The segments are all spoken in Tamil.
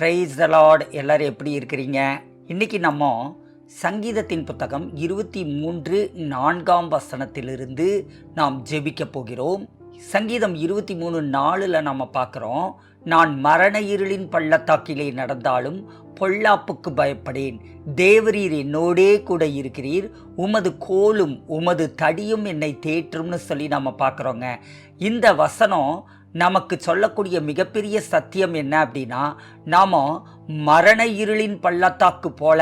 ப்ரைஸ் த லார்ட் எல்லாரும் எப்படி இருக்கிறீங்க? இன்னைக்கு நம்ம சங்கீதத்தின் புத்தகம் இருபத்தி மூன்று நான்காம் வசனத்திலிருந்து நாம் ஜெபிக்க போகிறோம். சங்கீதம் இருபத்தி மூணு நாலில் நம்ம பார்க்குறோம். நான் மரண இருளின் பள்ளத்தாக்கிலே நடந்தாலும் பொல்லாப்புக்கு பயப்படேன். தேவரீர் என்னோடே கூட இருக்கிறீர். உமது கோலும் உமது தடியும் என்னை தேற்றும்னு சொல்லி நம்ம பார்க்குறோங்க. இந்த வசனம் நமக்கு சொல்லக்கூடிய மிகப்பெரிய சத்தியம் என்ன அப்படின்னா நாம் மரண இருளின் பள்ளத்தாக்கு போல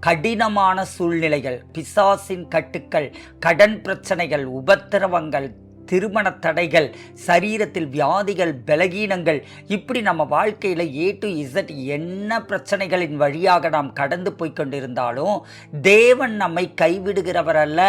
கடினமான சூழ்நிலைகள் பிசாசின் கட்டுக்கள் கடன் பிரச்சனைகள் உபத்திரவங்கள் திருமண தடைகள் சரீரத்தில் வியாதிகள் பலகீனங்கள் இப்படி நம்ம வாழ்க்கையில் ஏ டு இசட் என்ன பிரச்சனைகளின் வழியாக நாம் கடந்து போய் கொண்டிருந்தாலும் தேவன் நம்மை கைவிடுகிறவர் அல்ல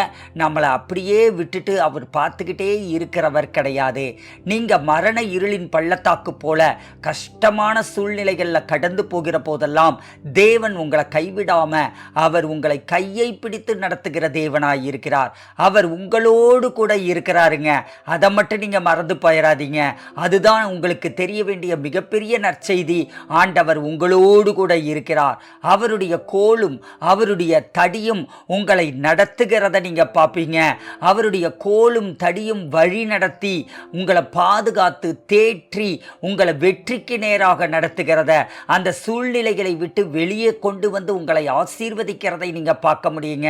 நம்மளை அப்படியே விட்டுட்டு அவர் பார்த்துக்கிட்டே இருக்கிறவர் கிடையாது. நீங்கள் மரண இருளின் பள்ளத்தாக்கு போல கஷ்டமான சூழ்நிலைகளில் கடந்து போகிற போதெல்லாம் தேவன் உங்களை கைவிடாமல் அவர் உங்களை கையை பிடித்து நடத்துகிற தேவனாய் இருக்கிறார். அவர் உங்களோடு கூட இருக்கிறாருங்க. அதை மட்டும் நீங்கள் மறந்து போயிடாதீங்க அதுதான் உங்களுக்கு தெரிய வேண்டிய மிகப்பெரிய நற்செய்தி. ஆண்டவர் உங்களோடு கூட இருக்கிறார். அவருடைய கோலும் அவருடைய தடியும் உங்களை நடத்துகிறத நீங்கள் பார்ப்பீங்க. அவருடைய கோலும் தடியும் வழி நடத்தி உங்களை பாதுகாத்து தேற்றி உங்களை வெற்றிக்கு நேராக நடத்துகிறத அந்த சூழ்நிலைகளை விட்டு வெளியே கொண்டு வந்து உங்களை ஆசீர்வதிக்கிறதை நீங்கள் பார்க்க முடியுங்க.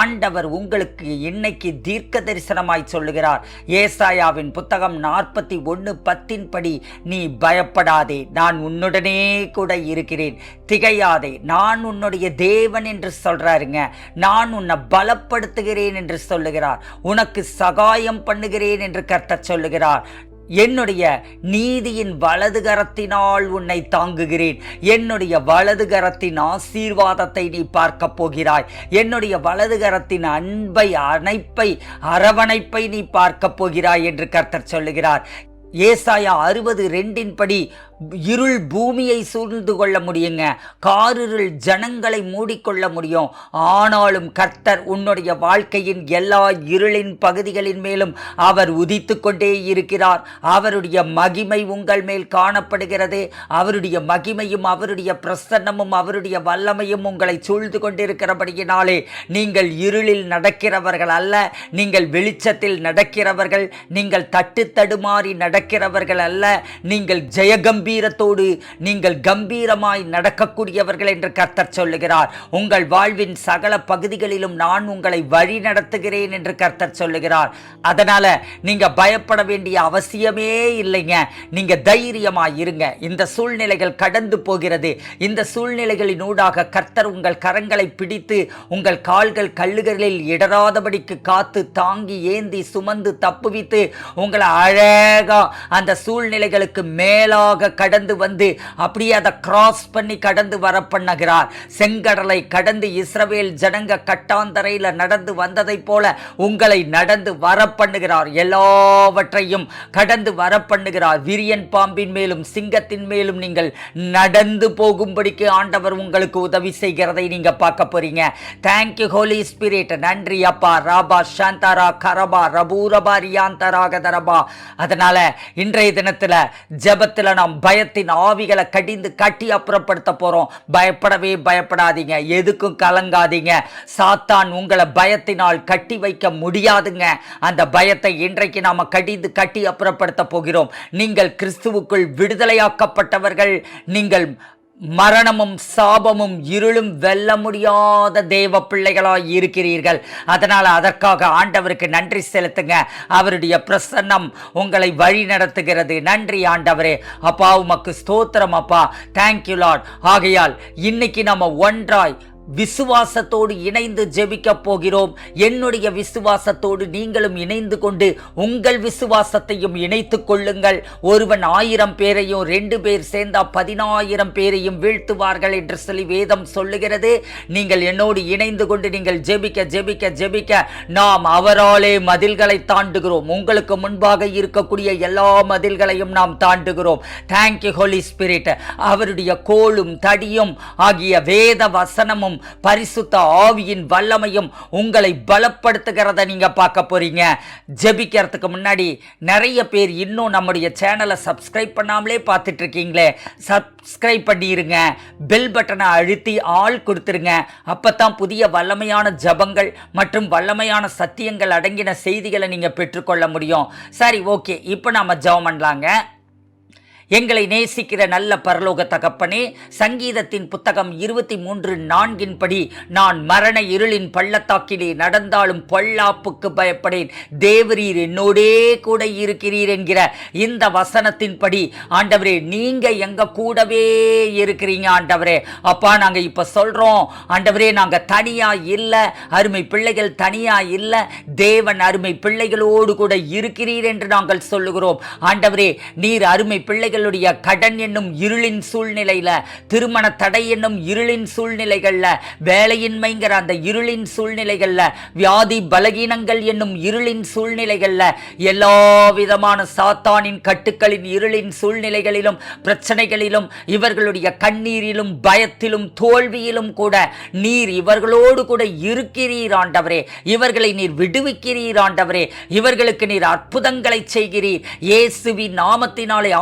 ஆண்டவர் உங்களுக்கு இன்னைக்கு தீர்க்க தரிசனமாய் சொல்லுகிறார். ஏசாயாவின் புத்தகம் நாற்பத்தி ஒன்று பத்தின் படி நீ பயப்படாதே நான் உன்னுடனே கூட இருக்கிறேன். திகையாதே நான் உன்னுடைய தேவன் என்று சொல்றாருங்க. நான் உன்னை பலப்படுத்துகிறேன் என்று சொல்லுகிறார். உனக்கு சகாயம் பண்ணுகிறேன் என்று கர்த்த சொல்லுகிறார். என்னுடைய நீதியின் வலது கரத்தினால் உன்னை தாங்குகிறேன். என்னுடைய வலது கரத்தின் ஆசீர்வாதத்தை நீ பார்க்க போகிறாய். என்னுடைய வலது கரத்தின் அன்பை அணைப்பை அரவணைப்பை நீ பார்க்க போகிறாய் என்று கர்த்தர் சொல்லுகிறார். ஏசாயா அறுபது ரெண்டின் படி இருள் பூமியை சூழ்ந்து கொள்ள முடியுங்க. காரிருள் ஜனங்களை மூடிக்கொள்ள முடியும். ஆனாலும் கர்த்தர் உன்னுடைய வாழ்க்கையின் எல்லா இருளின் பகுதிகளின் மேலும் அவர் உதித்து கொண்டே இருக்கிறார். அவருடைய மகிமை உங்கள் மேல் காணப்படுகிறது. அவருடைய மகிமையும் அவருடைய பிரசன்னமும் அவருடைய வல்லமையும் உங்களை சூழ்ந்து கொண்டிருக்கிறபடியினாலே நீங்கள் இருளில் நடக்கிறவர்கள் அல்ல. நீங்கள் வெளிச்சத்தில் நடக்கிறவர்கள் நீங்கள் தட்டு தடுமாறி நடக்கிறவர்கள் அல்ல. நீங்கள் ஜெயகம் கம்பீரத்தோடு நீங்கள் கம்பீரமாய் நடக்கக்கூடியவர்கள் என்று கர்த்தர் சொல்லுகிறார். உங்கள் வாழ்வின் சகல பகுதிகளிலும் நான் உங்களை வழி நடத்துகிறேன் என்று கர்த்தர் சொல்லுகிறார். அதனால நீங்க பயப்பட வேண்டிய அவசியமே இல்லைங்க. நீங்க தைரியமாய் இருங்க. இந்த சூழ்நிலைகள் கடந்து போகிறது. இந்த சூழ்நிலைகளின் ஊடாக கர்த்தர் உங்கள் கரங்களை பிடித்து உங்கள் கால்கள் கல்லுகளில் இடராதபடிக்கு காத்து தாங்கி ஏந்தி சுமந்து தப்புவித்து உங்களை அழகா அந்த சூழ்நிலைகளுக்கு மேலாக கடந்து வந்து அப்படியே அதை கிராஸ் பண்ணி கடந்து வர பண்ணுகிறார் செங்கடலை கடந்து இஸ்ரவேல் ஜனங்க கட்டாந்தரையில் நடந்து வந்ததைப் போல உங்களை நடந்து வர பண்ணுகிறார் எல்லாவற்றையும் கடந்து வர பண்ணுகிறார் விரியன் பாம்பின் மேலும் சிங்கத்தின் மேலும் நீங்கள் நடந்து போகும்படிக்கு ஆண்டவர் உங்களுக்கு உதவி செய்கிறதை நீங்க பார்க்க போறீங்க. தேங்க்யூ ஹோலி ஸ்பிரிட் நன்றி அப்பா. ராபா சாந்தாரா கரபா ரபூரபா ரியாந்தராக தரபா அதனால இன்றைய தினத்தில் ஜபத்தில் நாம் பயத்தின் ஆவிகளை கடிந்து கட்டி அப்புறப்படுத்த போறோம். பயப்படவே பயப்படாதீங்க. எதுக்கும் கலங்காதீங்க. சாத்தான் உங்களை பயத்தினால் கட்டி வைக்க முடியாதுங்க. அந்த பயத்தை இன்றைக்கு நாம கடிந்து கட்டி அப்புறப்படுத்த போகிறோம். நீங்கள் கிறிஸ்துவுக்குள் விடுதலையாக்கப்பட்டவர்கள். நீங்கள் மரணமும் சாபமும் இருளும் வெல்ல முடியாத தெய்வ பிள்ளைகளாய் இருக்கிறீர்கள். அதனால் அதற்காக ஆண்டவருக்கு நன்றி செலுத்துங்க. அவருடைய பிரசன்னம் உங்களை வழி நடத்துகிறது. நன்றி ஆண்டவரே. அப்பா உமக்கு ஸ்தோத்திரம் அப்பா. தேங்க்யூ லார்ட் ஆகையால் இன்னைக்கு நம்ம ஒன்றாய் விசுவாசத்தோடு இணைந்து ஜெபிக்க போகிறோம். என்னுடைய விசுவாசத்தோடு நீங்களும் இணைந்து கொண்டு உங்கள் விசுவாசத்தையும் இணைத்துக் கொள்ளுங்கள். ஒருவன் ஆயிரம் பேரையும் ரெண்டு பேர் சேர்ந்தா பதினாயிரம் பேரையும் வீழ்த்துவார்கள் என்று சொல்லி வேதம் சொல்லுகிறது. நீங்கள் என்னோடு இணைந்து கொண்டு நீங்கள் ஜெபிக்க ஜெபிக்க ஜெபிக்க நாம் அவராலே மதில்களை தாண்டுகிறோம். உங்களுக்கு முன்பாக இருக்கக்கூடிய எல்லா மதில்களையும் நாம் தாண்டுகிறோம். தேங்க்யூ ஹோலி ஸ்பிரிட் அவருடைய கோலும் தடியும் ஆகிய வேத வசனமும் பரிசுத்த ஆவியின் வல்லமையும் உங்களை பலப்படுத்துகிறத நீங்கள் பார்க்க போறீங்க. ஜெபிக்கிறதுக்கு முன்னாடி நிறைய பேர் இன்னும் நம்முடைய சேனலை சப்ஸ்கிரைப் பண்ணாமலே பார்த்துட்டு இருக்கீங்களே சப்ஸ்கிரைப் பண்ணிடுங்க பெல் பட்டனை அழுத்தி ஆள் கொடுத்துருங்க. அப்பதான் புதிய வல்லமையான ஜபங்கள் மற்றும் வல்லமையான சத்தியங்கள் அடங்கின செய்திகளை நீங்கள் பெற்றுக்கொள்ள முடியும். சரி ஓகே இப்போ நாம ஜெபம் பண்ணலாங்க. எங்களை நேசிக்கிற நல்ல பரலோக தகப்பனே சங்கீதத்தின் புத்தகம் இருபத்தி மூன்று நான்கின் படி நான் மரண இருளின் பள்ளத்தாக்கிலே நடந்தாலும் பொல்லாப்புக்கு பயப்படேன். தேவரீர் என்னோடே கூட இருக்கிறீர் என்கிற இந்த வசனத்தின்படி ஆண்டவரே நீங்க எங்க கூடவே இருக்கிறீங்க ஆண்டவரே. அப்பா நாங்க இப்ப சொல்றோம் ஆண்டவரே நாங்க தனியா இல்ல அருமை பிள்ளைகள் தனியா இல்ல தேவன் அருமை பிள்ளைகளோடு கூட இருக்கிறீர் என்று நாங்கள் சொல்லுகிறோம். ஆண்டவரே நீர் அருமை பிள்ளைகள் பிள்ளைகளுடைய கடன் என்னும் இருளின் சூழ்நிலையில திருமண தடை என்னும் இருளின் சூழ்நிலைகள்ல வேலையின்மைங்கிற அந்த இருளின் சூழ்நிலைகள்ல வியாதி பலகீனங்கள் என்னும் இருளின் சூழ்நிலைகள்ல எல்லா விதமான சாத்தானின் கட்டுக்களின் இருளின் சூழ்நிலைகளிலும் பிரச்சனைகளிலும் இவர்களுடைய கண்ணீரிலும் பயத்திலும் தோல்வியிலும் கூட நீர் இவர்களோடு கூட இருக்கிறீர் ஆண்டவரே. இவர்களை நீர் விடுவிக்கிறீர் ஆண்டவரே. இவர்களுக்கு நீர் அற்புதங்களை செய்கிறீர். இயேசுவின் நாமத்தினாலே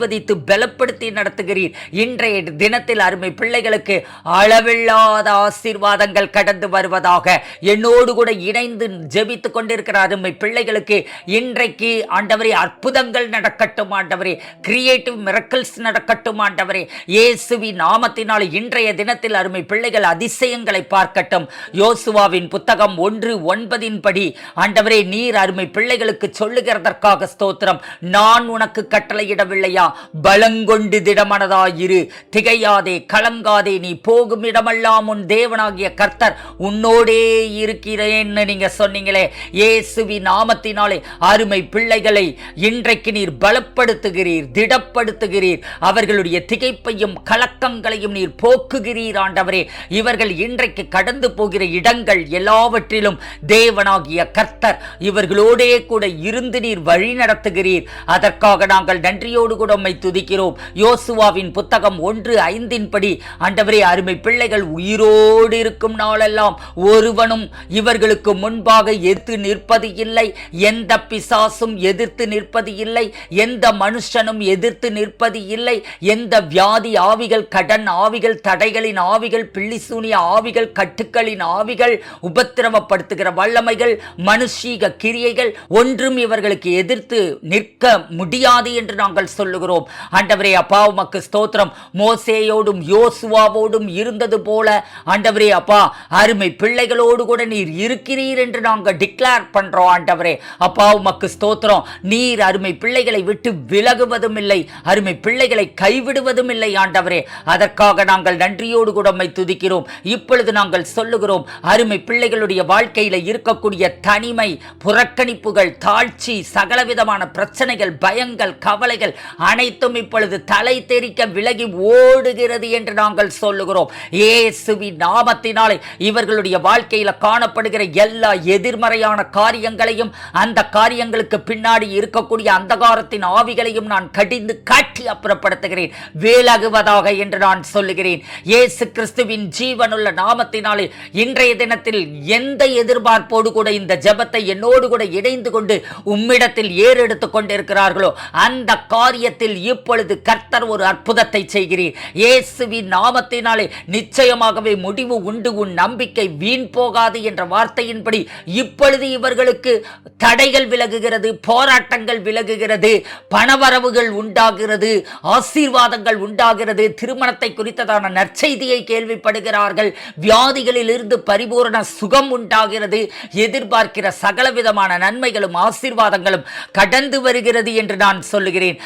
ஆசீர்வதித்து பலப்படுத்தி நடத்துகிறீர். இன்றைய தினத்தில் அருமை பிள்ளைகளுக்கு அளவில்லாத ஆசீர்வாதங்கள் கடந்து வருவதாக என்னோடு கூட இணைந்து ஜெபித்துக் கொண்டிருக்கிற அருமை பிள்ளைகளுக்கு இன்றைக்கு ஆண்டவரே அற்புதங்கள் நடக்கட்டும் ஆண்டவரே. கிரியேட்டிவ் மிரக்கல்ஸ் நடக்கட்டும் ஆண்டவரே. இயேசுவி நாமத்தினால் இன்றைய தினத்தில் அருமை பிள்ளைகள் அதிசயங்களை பார்க்கட்டும். யோசுவாவின் புத்தகம் ஒன்று ஒன்பதின் படி ஆண்டவரே நீர் அருமை பிள்ளைகளுக்கு சொல்லுகிறதற்காக ஸ்தோத்திரம். நான் உனக்கு கட்டளையிடவில்லையா? பலங்கொண்டு திடமனதாயிரு. திகையாதே கலங்காதே நீ போகும் இடமெல்லாம் உன் தேவனாகிய கர்த்தர் உன்னோடே இருக்கிறேன்னு நீங்க சொன்னீங்களே. இயேசுவி நாமத்தினாலே அருமை பிள்ளைகளை இன்றைக்கு நீர் பலப்படுத்துகிறீர் திடப்படுத்துகிறீர். அவர்களுடைய திகைப்பையும் கலக்கங்களையும் நீர் போக்குகிறீர் ஆண்டவரே. இவர்கள் இன்றைக்கு கடந்து போகிற இடங்கள் எல்லாவற்றிலும் தேவனாகிய கர்த்தர் இவர்களோடே கூட இருந்து நீர் வழி நடத்துகிறீர் அதற்காக நாங்கள் நன்றியோடு கூட உம்மை துதிக்கிறோம். யோசுவாவின் புத்தகம் ஒன்று ஐந்தின்படி ஆண்டவரே அருமை பிள்ளைகள் உயிரோடு இருக்கும் நாளெல்லாம் ஒருவனும் இவர்களுக்கு முன்பாக எதிர்த்து நிற்பது இல்லை. எந்த பிசாசும் எதிர்த்து நிற்பது இல்லை. எந்த மனுஷனும் எதிர்த்து நிற்பது இல்லை. எந்த வியாதி ஆவிகள் கடன் ஆவிகள் தடைகளின் ஆவிகள் பிள்ளிசூனிய ஆவிகள் கட்டுக்களின் ஆவிகள் உபத்திரவப்படுத்துகிற வல்லமைகள் மனுஷீக கிரியைகள் ஒன்றும் இவர்களுக்கு எதிர்த்து நிற்க முடியாது என்று நாங்கள் சொல்லுகிறோம். பார்க்கிறோம். ஆண்டவரே அப்பா உமக்கு ஸ்தோத்திரம். மோசேயோடும் யோசுவாவோடும் இருந்தது போல. ஆண்டவரே அப்பா அருமை பிள்ளைகளோடு கூட நீர் இருக்கிறீர் என்று நாங்கள் டிக்ளேர் பண்றோம் ஆண்டவரே. அப்பா உமக்கு ஸ்தோத்திரம். நீர் அருமை பிள்ளைகளை விட்டு விலகுவதும் இல்லை. அருமை பிள்ளைகளை கைவிடுவதும் இல்லை ஆண்டவரே. அதற்காக நாங்கள் நன்றியோடு கூட உம்மை துதிக்கிறோம். இப்பொழுது நாங்கள் சொல்லுகிறோம் அருமை பிள்ளைகளுடைய வாழ்க்கையில இருக்கக்கூடிய தனிமை புறக்கணிப்புகள் தாழ்ச்சி சகலவிதமான பிரச்சனைகள் பயங்கள் கவலைகள் அனைத்தும் இப்பொழுது தலை தெறிக்க விலகி ஓடுகிறது என்று நாங்கள் சொல்லுகிறோம். ஏசுவி நாமத்தினாலே இவர்களுடைய வாழ்க்கையில் காணப்படுகிற எல்லா எதிர்மறையான காரியங்களையும் அந்த காரியங்களுக்கு பின்னாடி இருக்கக்கூடிய அந்தகாரத்தின் ஆவிகளையும் நான் கடிந்து காட்டி அப்புறப்படுத்துகிறேன். விலகுவதாக என்று நான் சொல்லுகிறேன். ஏசு கிறிஸ்துவின் ஜீவனுள்ள நாமத்தினாலே இன்றைய தினத்தில் எந்த எதிர்பார்ப்போடு கூட இந்த ஜெபத்தை என்னோடு கூட இணைந்து கொண்டு உம்மிடத்தில் ஏறெடுத்துக் கொண்டிருக்கிறார்களோ அந்த காரியத்தில் இப்பொழுது கர்த்தர் ஒரு அற்புதத்தை செய்கிறீர். இயேசுவின் நாமத்தினாலே நிச்சயமாகவே முடிவு உண்டு. உன் நம்பிக்கை வீண் போகாது என்ற வார்த்தையின்படி இப்பொழுது இவர்களுக்கு தடைகள் விலகுகிறது போராட்டங்கள் விலகுகிறது பணவரவுகள் உண்டாகிறது ஆசீர்வாதங்கள் உண்டாகிறது. திருமணத்தை குறித்ததான நற்செய்தியை கேள்விப்படுகிறார்கள். வியாதிகளில் இருந்து பரிபூரண சுகம் உண்டாகிறது. எதிர்பார்க்கிற சகலவிதமான நன்மைகளும் ஆசீர்வாதங்களும் கடந்து வருகிறது என்று நான் சொல்லுகிறேன்.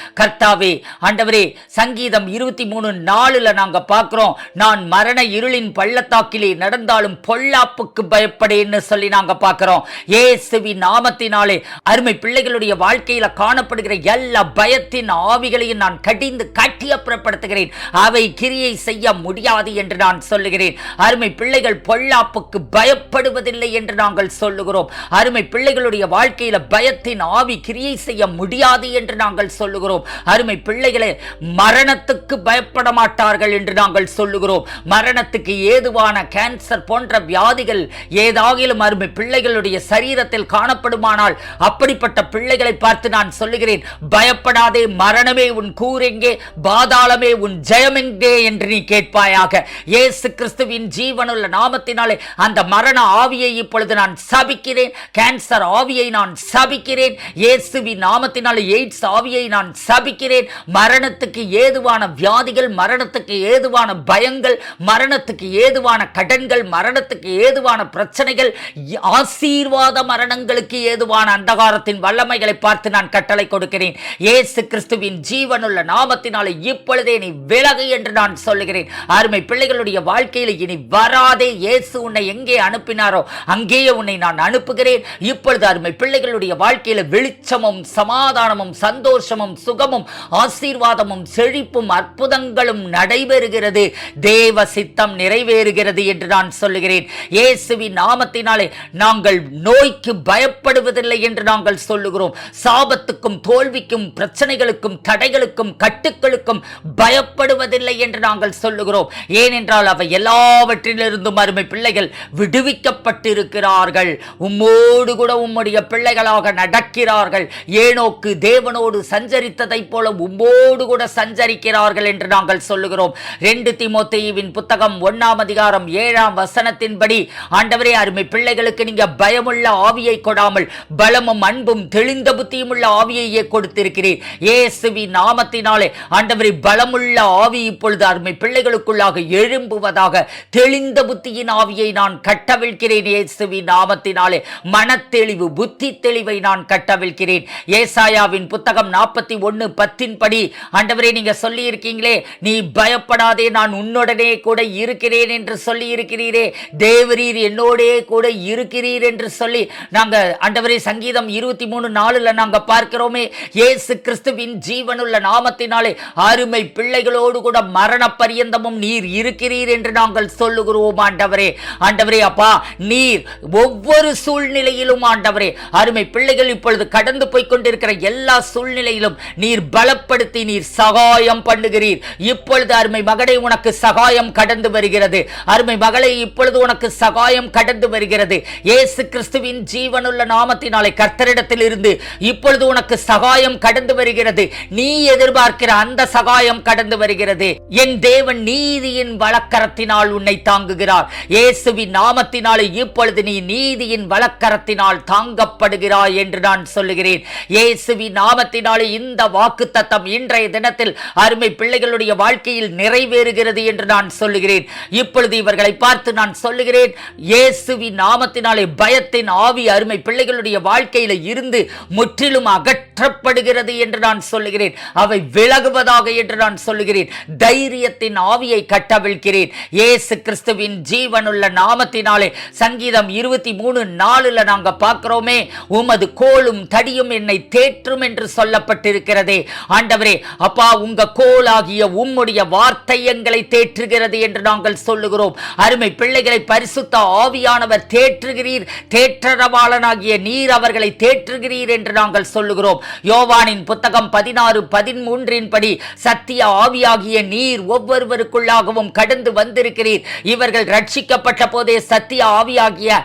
கர்த்தாவே ஆண்டவரே சங்கீதம் இருபத்தி மூணு நாலுல நாங்க பார்க்கிறோம் நான் மரண இருளின் பள்ளத்தாக்கிலே நடந்தாலும் பொல்லாப்புக்கு பயப்படேன்னு சொல்லி நாங்க பார்க்கிறோம். ஏசுவி நாமத்தினாலே அருமை பிள்ளைகளுடைய வாழ்க்கையில காணப்படுகிற எல்லா பயத்தின் ஆவிகளையும் நான் கடிந்து கட்டி அப்புறப்படுத்துகிறேன். அவை கிரியை செய்ய முடியாது என்று நான் சொல்லுகிறேன். அருமை பிள்ளைகள் பொல்லாப்புக்கு பயப்படுவதில்லை என்று நாங்கள் சொல்லுகிறோம். அருமை பிள்ளைகளுடைய வாழ்க்கையில பயத்தின் ஆவி கிரியை செய்ய முடியாது என்று நாங்கள் சொல்லுகிறோம். அருமை பிள்ளைகளே மரணத்துக்கு பயப்பட மாட்டார்கள் என்று நாங்கள் சொல்லுகிறோம். மரணத்துக்கு ஏதுவான கேன்சர் போன்ற வியாதிகள் ஏதாகிலும் அருமை பிள்ளைகளுடைய சரீரத்தில் காணப்படுமானால் அப்படிப்பட்ட பிள்ளைகளை பார்த்து நான் சொல்லுகிறேன் பயப்படாதே மரணமே உன் கூறெங்கே பாதாளமே உன் ஜெயமெங்கே என்று நீ கேட்பாயாக. இயேசு கிறிஸ்துவின் ஜீவனுள்ள நாமத்தினாலே அந்த மரண ஆவியை இப்பொழுது நான் சபிக்கிறேன் கேன்சர் ஆவியை நான் சபிக்கிறேன். இயேசுவின் நாமத்தினாலே எய்ட்ஸ் ஆவியை நான் சபிக்கிறேன். மரணத்துக்கு ஏதுவான வியாதிகள் மரணத்துக்கு ஏதுவான பயங்கள் மரணத்துக்கு ஏதுவான கடன்கள் மரணத்துக்கு ஏதுவான பிரச்சனைகள் ஆசீர்வாத மரணங்களுக்கு ஏதுவான அந்தகாரத்தின் வல்லமைகளை பார்த்து நான் கட்டளை கொடுக்கிறேன். ஏசு கிறிஸ்துவின் ஜீவனுள்ள நாமத்தினாலே இப்பொழுதே நீ விலகு என்று நான் சொல்லுகிறேன். அருமை பிள்ளைகளுடைய வாழ்க்கையில் இனி வராதே. இயேசு உன்னை எங்கே அனுப்பினாரோ அங்கேயே உன்னை நான் அனுப்புகிறேன். இப்பொழுது அருமை பிள்ளைகளுடைய வாழ்க்கையில் வெளிச்சமும் சமாதானமும் சந்தோஷமும் சுகமும் ஆசீர்வாதமும் செழிப்பும் அற்புதங்களும் நடைபெறுகிறது. தேவ சித்தம் நிறைவேறுகிறது என்று நான் சொல்லுகிறேன். இயேசுவின் நாமத்தினாலே நாங்கள் நோய்க்கு பயப்படுவதில்லை என்று நாங்கள் சொல்லுகிறோம். சாபத்துக்கும் தோல்விக்கும் பிரச்சனைகளுக்கும் தடைகளுக்கும் கட்டுக்களுக்கும் பயப்படுவதில்லை என்று நாங்கள் சொல்லுகிறோம். ஏனென்றால் அவை எல்லாவற்றிலிருந்தும் அருமை பிள்ளைகள் விடுவிக்கப்பட்டிருக்கிறார்கள். உம்மோடு கூட உம்முடைய பிள்ளைகளாக நடக்கிறார்கள். ஏனோக்கு தேவனோடு சஞ்சரித்ததைப் போல உம்மோடு கூட சஞ்சரிக்கிறார்கள் என்று நாங்கள் சொல்லுகிறோம். ரெண்டு திமோத்தேயுவின் புத்தகம் ஒன்னாம் அதிகாரம் ஏழாம் வசனத்தின்படி ஆண்டவரே அருமை பிள்ளைகளுக்கு நீங்க பயமுள்ள ஆவியை கொடாமல் பலமும் அன்பும் தெளிந்த புத்தியும் உள்ள ஆவியையே கொடுத்திருக்கிறீர். ஏசுவி நாமத்தினாலே ஆண்டவரை பலமுள்ள ஆவி இப்பொழுது அருமை பிள்ளைகளுக்குள்ளாக எழும்புவதாக தெளிந்த புத்தியின் ஆவியை நான் கட்டவிழ்கிறேன் இயேசுவி நாமத்தினாலே மனத்தெளிவு புத்தி தெளிவை நான் கட்டவிழ்கிறேன் ஏசாயாவின் புத்தகம் நாற்பத்தி ஒன்று பத்து படி ஆண்டவரே நீங்க சொல்லி இருக்கீங்களே நீ பயப்படாதே நான் உன்னுடனே கூட இருக்கிறேன் என்று சொல்லி இருக்கிறீரே தேவரீர் என்னோடே கூட இருக்கிறீர் என்று சொல்லி நாங்க ஆண்டவரே சங்கீதம் இருபத்தி மூணு நாலுல நாங்க பார்க்கிறோமே ஏசு கிறிஸ்துவின் ஜீவனுள்ள நாமத்தினாலே அருமை பிள்ளைகளோடு கூட மரண பரியந்தமும் நீர் இருக்கிறீர் என்று நாங்கள் சொல்லுகிறோம் ஆண்டவரே. ஆண்டவரே அப்பா நீர் ஒவ்வொரு சூழ்நிலையிலும் ஆண்டவரே அருமை பிள்ளைகள் இப்பொழுது கடந்து போய் கொண்டிருக்கிற எல்லா சூழ்நிலையிலும் நீர் பலப்படுத்தி நீர் சகாயம் பண்ணுகிறீர். இப்பொழுது அருமை மகனை உனக்கு சகாயம் கடந்து வருகிறது. அருமை மகளை இப்பொழுது உனக்கு சகாயம் கடந்து வருகிறது. இயேசு கிறிஸ்துவின் ஜீவனுள்ள நாமத்தினாலே கர்த்தரிடத்தில் இருந்து இப்பொழுது உனக்கு சகாயம் கடந்து வருகிறது. நீ எதிர்பார்க்கிற அந்த சகாயம் கடந்து வருகிறது. என் தேவன் நீதியின் வழக்கரத்தினால் உன்னை தாங்குகிறார். இயேசுவின் நாமத்தினாலே இப்பொழுது நீ நீதியின் வழக்கரத்தினால் தாங்கப்படுகிறாய் என்று நான் சொல்லுகிறேன். இயேசுவின் நாமத்தினாலே இந்த வாக்கு தத்தம் இன்றைய தினத்தில் அருமை பிள்ளைகளுடைய வாழ்க்கையில் நிறைவேறுகிறது என்று நான் சொல்லுகிறேன். இப்பொழுது இவர்களை பார்த்து நான் சொல்லுகிறேன் இயேசுவின் நாமத்தினாலே பயத்தின் ஆவி அருமை பிள்ளைகளுடைய வாழ்க்கையில இருந்து முற்றிலும் அகற்றப்படுகிறது என்று நான் சொல்லுகிறேன். அவை விலகுவதாக என்று நான் சொல்லுகிறேன். தைரியத்தின் ஆவியை கட்டவிழ்கிறேன் இயேசு கிறிஸ்துவின் ஜீவனுள்ள நாமத்தினாலே சங்கீதம் இருபத்தி மூணு நாலுல நாங்க பார்க்கிறோமே உமது கோலும் தடியும் என்னை தேற்றும் என்று சொல்லப்பட்டிருக்கிறதே. ஆண்டவரே அப்பா உங்க கோலாகிய உம்முடைய வார்த்தை எங்களை தேற்றுகிறது என்று நாங்கள் சொல்லுகிறோம். அருமை பிள்ளைகளை பரிசுத்த ஆவியானவர் தேற்றுகிறீர். தேற்றரவாளனாகிய நீர் அவர்களை தேற்றுகிறீர் என்று நாங்கள் சொல்லுகிறோம். யோவானின் புத்தகம் பதினாறு பதிமூன்றின் படி சத்திய ஆவியாகிய நீர் ஒவ்வொருவருக்குள்ளாகவும் கடந்து வந்திருக்கிறீர். இவர்கள் ரட்சிக்கப்பட்ட போதே சத்திய ஆவியாகிய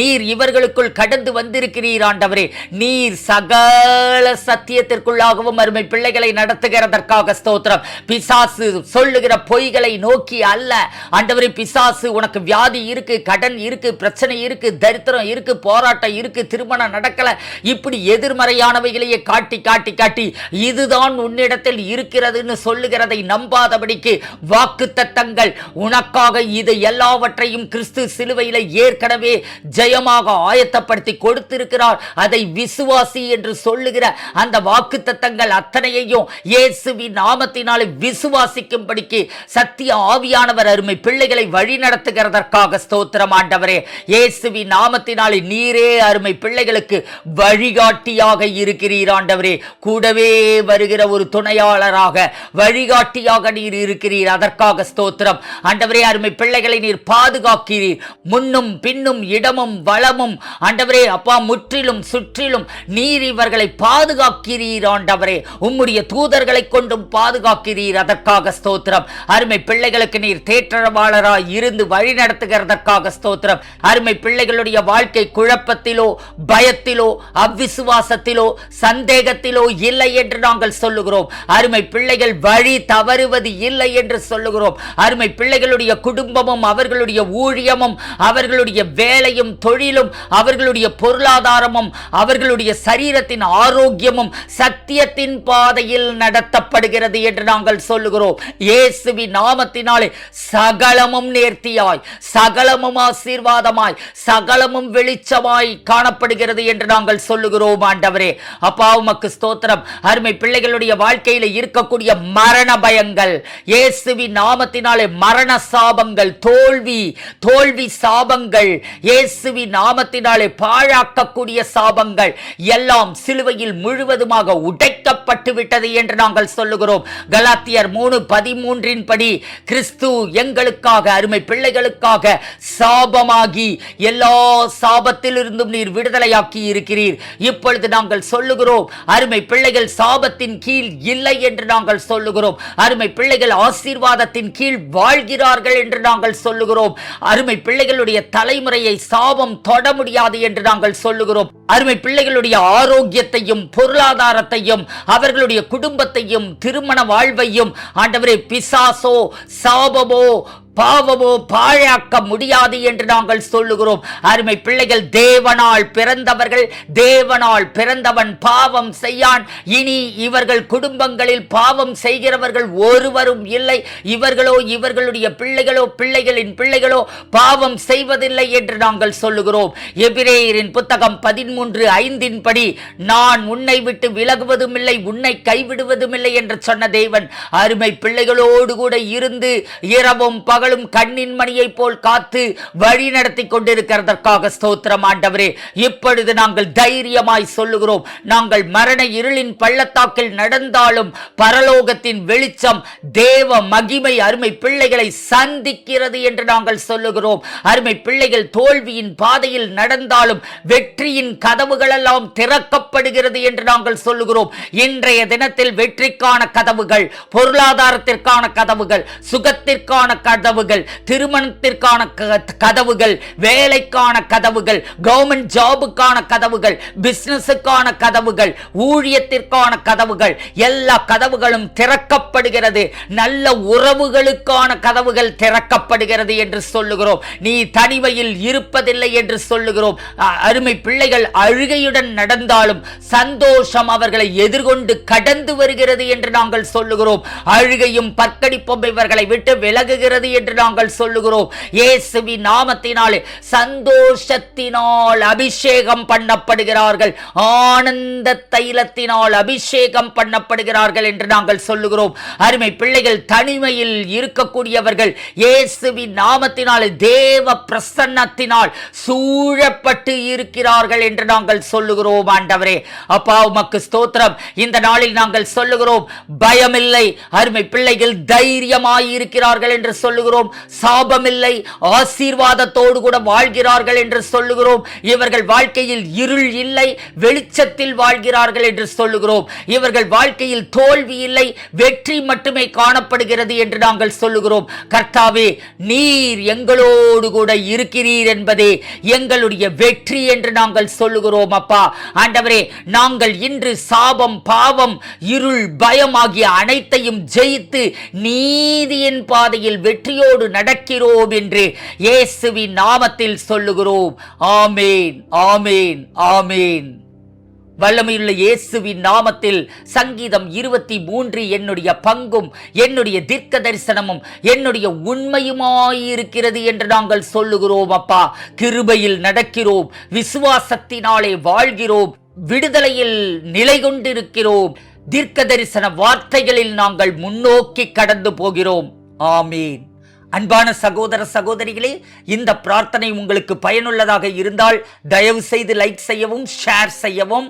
நீர் இவர்களுக்குள் கடந்து வந்திருக்கிறீர் ஆண்டவரே. நீர் சகல சத்தியத்திற்குள்ளாகவும் அருமை பிள்ளைகளை நடத்துகிறதற்காக ஸ்தோத்திரம். பிசாசு சொல்லுகிற பொய்களை நோக்கி அல்ல. ஆண்டவரே பிசாசு உனக்கு வியாதி இருக்கு கடன் இருக்கு பிரச்சனை இருக்கு தரித்திரம் இருக்கு போராட்டம் இருக்கு திருமணம் நடக்கல. இப்படி எதிர்மறையானவைகளையே காட்டி காட்டி காட்டி இதுதான் உன்னிடத்தில் இருக்கிறதுன்னு சொல்லுகிறதை நம்பாதபடிக்கு வாக்கு தத்தங்கள் உனக்காக இது எல்லாவற்றையும் கிறிஸ்து சிலுவையில ஏற்கனவே ஜெயமாக ஆயத்தப்படுத்தி கொடுத்திருக்கிறார். அதை விசுவாசி என்று சொல்லுகிற அந்த வாக்கு தத்தங்கள் அத்தனையையும் இயேசுவி நாமத்தினாலே விசுவாசிக்கும்படிக்கு சத்திய ஆவியானவர் அருமை பிள்ளைகளை வழி நடத்துகிறதற்காக ஸ்தோத்திரம். ஆண்டவரே இயேசுவி நாமத்தினாலே நீரே அருமை பிள்ளைகளுக்கு வழிகாட்டியாக இருக்கிறீர். ஆண்டவரே கூடவே வருகிற ஒரு துணையாளராக வழிகாட்டியாக நீர் இருக்கிறீர். அதற்காக ஸ்தோத்திரம். ஆண்டவரே அருமை பிள்ளைகளை நீர் பாதுகாக்கிறீர். முன்னும் பின்னும் இடமும் வளமும் ஆண்டவரே அப்பா முற்றிலும் சுற்றிலும் நீர் இவர்களை பாதுகாக்கிறீர். ஆண்டவரே உம்முடைய தூதர்களை கொண்டும் பாதுகாக்கிறீர் அதற்காக ஸ்தோத்திரம். அருமை பிள்ளைகளுக்கு நீர் தேற்றவாளராய் இருந்து வழி நடத்துகிறதற்காக ஸ்தோத்திரம். அருமை பிள்ளைகளுடைய வாழ்க்கை குழப்பத்திலோ பயத்திலோ அவ்விசுவாசத்திலோ சந்தேகத்திலோ இல்லை என்று நாங்கள் சொல்லுகிறோம். அருமை பிள்ளைகள் வழி தவறுவது இல்லை என்று சொல்லுகிறோம். அருமை பிள்ளைகளுடைய குடும்பமும் அவர்களுடைய ஊழியமும் அவர்களுடைய வேலையும் தொழிலும் அவர்களுடைய பொருளாதாரமும் அவர்களுடைய சரீரத்தின் ஆரோக்கியமும் சத்தியத்தின் பாதையில் நடத்தப்படுகிறது என்று நாங்கள் சொல்லுகிறோம். இயேசுவி நாமத்தினாலே சகலமும் நேர்த்தியாய் சகலமும் ஆசீர்வாதமாய் சகலமும் வெளிச்சமாய் காணப்படுகிறது என்று நாங்கள் சொல்லுகிறோம் ஆண்டவரே. அப்பா உமக்கு ஸ்தோத்திரம். அருமை பிள்ளைகளுடைய வாழ்க்கையில் இருக்கக்கூடிய மரண பயங்கள் இயேசுவி நாமத்தினாலே மரண சாபங்கள் தோல்வி தோல்வி சாபங்கள் இயேசுவி நாமத்தினாலே பாழாக்கக்கூடிய சாபங்கள் எல்லாம் சிலுவையில் முழுவதுமாக உடைக்கப்பட்டு விட்டது என்று நாங்கள் சொல்லுகிறோம். கலாத்தியர் மூணு பதிமூன்றின் படி கிறிஸ்து எங்களுக்காக அருமை பிள்ளைகளுக்காக சாபமாகி எல்லா சாபத்திலிருந்தும் நீர் விடுதலையாக்கி இருக்கிறீர். இப்பொழுது நாங்கள் சொல்லுகிறோம் அருமை பிள்ளைகள் சாபத்தின் கீழ் இல்லை என்று நாங்கள் சொல்லுகிறோம். அருமை பிள்ளைகள் ஆசீர்வாதத்தின் கீழ் வாழ்கிறார்கள் என்று நாங்கள் சொல்லுகிறோம். அருமை பிள்ளைகளுடைய தலைமுறையை சாபம் தொட முடியாது என்று நாங்கள் சொல்லுகிறோம். அருமை பிள்ளைகளுடைய ஆரோக்கியத்தையும் பொருளாதாரத்தையும் அவர் அவர்களுடைய குடும்பத்தையும் திருமண வாழ்வையும் ஆண்டவரே பிசாசோ சாபமோ பாவமோ பாழாக்க முடியாது என்று நாங்கள் சொல்லுகிறோம். அருமை பிள்ளைகள் தேவனால் பிறந்தவர்கள் தேவனால் பிறந்தவன் பாவம் செய்யான். இனி இவர்கள் குடும்பங்களில் பாவம் செய்கிறவர்கள் ஒருவரும் இல்லை. இவர்களோ இவர்களுடைய பிள்ளைகளோ பிள்ளைகளின் பிள்ளைகளோ பாவம் செய்வதில்லை என்று நாங்கள் சொல்லுகிறோம். எபிரேயரின் புத்தகம் பதிமூன்று ஐந்தின் படி நான் உன்னை விட்டு விலகுவதும் இல்லை உன்னை கைவிடுவதும் இல்லை என்று சொன்ன தேவன் அருமை பிள்ளைகளோடு கூட இருந்து இரவும் பகலும் கண்ணின் மணியைப் போல் காத்து வழி நடத்தி கொண்டிருக்கிறதற்காக ஸ்தோத்திரம் ஆண்டவரே. இப்பொழுது நாங்கள் தைரியமாய் சொல்லுகிறோம். நாங்கள் மரண இருளின் பள்ளத்தாக்கில் நடந்தாலும் பரலோகத்தின் வெளிச்சம் தேவ மகிமை அருமை பிள்ளைகளை சந்திக்கிறது என்று நாங்கள் சொல்லுகிறோம். அருமை பிள்ளைகள் தோல்வியின் பாதையில் நடந்தாலும் வெற்றியின் கதவுகளெல்லாம் திறக்கப்படுகிறது என்று நாங்கள் சொல்லுகிறோம். இன்றைய தினத்தில் வெற்றிக்கான கதவுகள் பொருளாதாரத்திற்கான கதவுகள் சுகத்திற்கான கதவு கதவுகள் திருமணத்திற்கான கதவுகள் வேலைக்கான கதவுகள் கவர்மெண்ட் ஜாபுக்கான கதவுகள் பிசினஸுக்கான கதவுகள் ஊழியத்திற்கான கதவுகள் எல்லா கதவுகளும் திறக்கப்படுகிறது. நல்ல உறவுகளுக்கான கதவுகள் திறக்கப்படுகிறது என்று சொல்லுகிறோம். நீ தனிமையில் இருப்பதில்லை என்று சொல்லுகிறோம். அருமை பிள்ளைகள் அழுகையுடன் நடந்தாலும் சந்தோஷம் அவர்களை எதிர்கொண்டு கடந்து வருகிறது என்று நாங்கள் சொல்லுகிறோம். அழுகையும் பற்கடிப்பும் இவர்களை விட்டு விலகுகிறது என்று நாங்கள் சொல்லுகிறோம். இயேசுவி நாமத்தினாலே சந்தோஷத்தினால் அபிஷேகம் பண்ணப்படுகிறார்கள். ஆனந்த தைலத்தினால் அபிஷேகம் பண்ணப்படுகிறார்கள் என்று நாங்கள் சொல்லுகிறோம். அருமை பிள்ளைகள் தனிமையில் இருக்கக்கூடியவர்கள் இயேசுவி நாமத்தினாலே தேவ பிரசன்னத்தினால் சூழப்பட்டு இருக்கிறார்கள் என்று நாங்கள் சொல்லுகிறோம் ஆண்டவரே. அப்பா உமக்கு ஸ்தோத்திரம். இந்த நாளில் நாங்கள் சொல்லுகிறோம் பயமில்லை. அருமை பிள்ளைகள் தைரியமாயிருக்கிறார்கள் என்று சொல்லுகிறோம். சாபமில்லை. ஆசீர்வாதத்தோடு கூட வாழ்கிறார்கள் என்று சொல்லுகிறோம். இவர்கள் வாழ்க்கையில் இருள் இல்லை வெளிச்சத்தில் வாழ்கிறார்கள் என்று சொல்லுகிறோம். இவர்கள் வாழ்க்கையில் தோல்வி இல்லை வெற்றி மட்டுமே காணப்படுகிறது என்று நாங்கள் சொல்லுகிறோம். கர்த்தாவே நீர் எங்களோடு கூட இருக்கிறீர் என்பதே எங்களுடைய வெற்றி என்று நாங்கள் சொல்லுகிறோம் அப்பா. ஆண்டவரே நாங்கள் இன்று சாபம் பாவம் இருள் பயம் ஆகிய அனைத்தையும் ஜெயித்து நீதியின் பாதையில் உயிரோடு நடக்கிறோம் என்று இயேசுவின் நாமத்தில் சொல்லுகிறோம். ஆமேன் ஆமேன் ஆமேன். வல்லமையுள்ள இயேசுவின் நாமத்தில் சங்கீதம் இருபத்தி மூன்று என்னுடைய பங்கும் என்னுடைய தீர்க்க தரிசனமும் என்னுடைய உண்மையுமாயிருக்கிறது என்று நாங்கள் சொல்லுகிறோம் அப்பா. கிருபையில் நடக்கிறோம் விசுவாசத்தினாலே வாழ்கிறோம் விடுதலையில் நிலை கொண்டிருக்கிறோம். தீர்க்க தரிசன வார்த்தைகளில் நாங்கள் முன்னோக்கி கடந்து போகிறோம். ஆமீன். அன்பான சகோதர சகோதரிகளே இந்த பிரார்த்தனை உங்களுக்கு பயனுள்ளதாக இருந்தால் தயவு செய்து லைக் செய்யவும் ஷேர் செய்யவும்.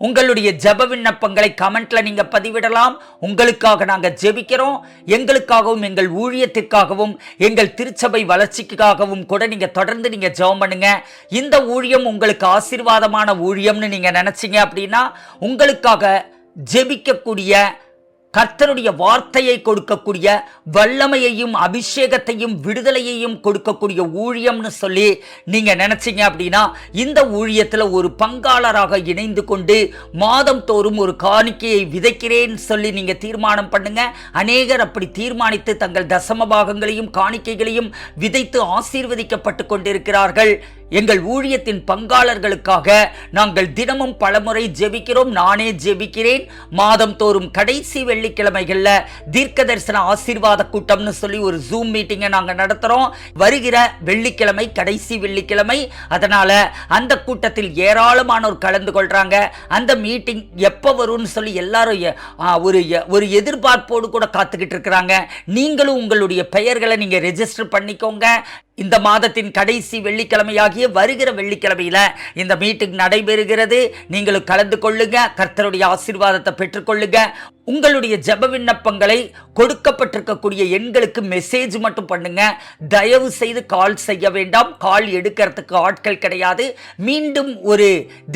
உங்களுடைய ஜெப விண்ணப்பங்களை கமெண்ட்ல நீங்க பதிவிடலாம். உங்களுக்காக நாங்க ஜெபிக்கிறோம். எங்களுக்காகவும் எங்கள் ஊழியத்திற்காகவும் எங்கள் திருச்சபை வளர்ச்சிக்காகவும் கூட நீங்க தொடர்ந்து நீங்க ஜெபம் பண்ணுங்க. இந்த ஊழியம் உங்களுக்கு ஆசீர்வாதமான ஊழியம்னு நீங்க நினைச்சீங்க அப்படின்னா உங்களுக்காக ஜெபிக்கக்கூடிய கர்த்தனுடைய வார்த்தையை கொடுக்கக்கூடிய வல்லமையையும் அபிஷேகத்தையும் விடுதலையையும் கொடுக்கக்கூடிய ஊழியம்னு சொல்லி நீங்கள் நினச்சிங்க அப்படின்னா இந்த ஊழியத்தில் ஒரு பங்காளராக இணைந்து கொண்டு மாதம் தோறும் ஒரு காணிக்கையை விதைக்கிறேன்னு சொல்லி நீங்கள் தீர்மானம் பண்ணுங்க. அநேகர் அப்படி தீர்மானித்து தங்கள் தசம பாகங்களையும் காணிக்கைகளையும் விதைத்து ஆசீர்வதிக்கப்பட்டு கொண்டிருக்கிறார்கள். எங்கள் ஊழியத்தின் பங்காளர்களுக்காக நாங்கள் தினமும் பலமுறை ஜெபிக்கிறோம். நானே ஜெபிக்கிறேன். மாதம் தோறும் கடைசி வெள்ளிக்கிழமைகளில் தீர்க்க தரிசன ஆசீர்வாத கூட்டம்னு சொல்லி ஒரு ஜூம் மீட்டிங்கை நாங்கள் நடத்துகிறோம் வருகிற வெள்ளிக்கிழமை கடைசி வெள்ளிக்கிழமை அதனால் அந்த கூட்டத்தில் ஏராளமானோர் கலந்து கொள்கிறாங்க அந்த மீட்டிங் எப்போ வரும்னு சொல்லி எல்லாரும் ஒரு எ- ஒரு எதிர்பார்ப்போடு கூட காத்துக்கிட்டு இருக்கிறாங்க. நீங்களும் உங்களுடைய பெயர்களை நீங்கள் ரெஜிஸ்டர் பண்ணிக்கோங்க. இந்த மாதத்தின் கடைசி வெள்ளிக்கிழமையாகிய வருகிற வெள்ளிக்கிழமையில் இந்த மீட்டிங் நடைபெறுகிறது. நீங்களும் கலந்து கொள்ளுங்க கர்த்தருடைய ஆசீர்வாதத்தை பெற்றுக்கொள்ளுங்க. உங்களுடைய ஜெப விண்ணப்பங்களை கொடுக்கப்பட்டிருக்கக்கூடிய எண்களுக்கு மெசேஜ் மட்டும் பண்ணுங்க. தயவு செய்து கால் செய்ய வேண்டாம். கால் எடுக்கிறதுக்கு ஆட்கள் கிடையாது. மீண்டும் ஒரு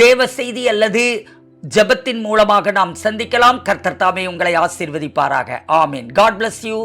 தேவ செய்தி அல்லது ஜெபத்தின் மூலமாக நாம் சந்திக்கலாம். கர்த்தர் தாமே உங்களை ஆசீர்வதிப்பாராக. ஆமீன். God bless you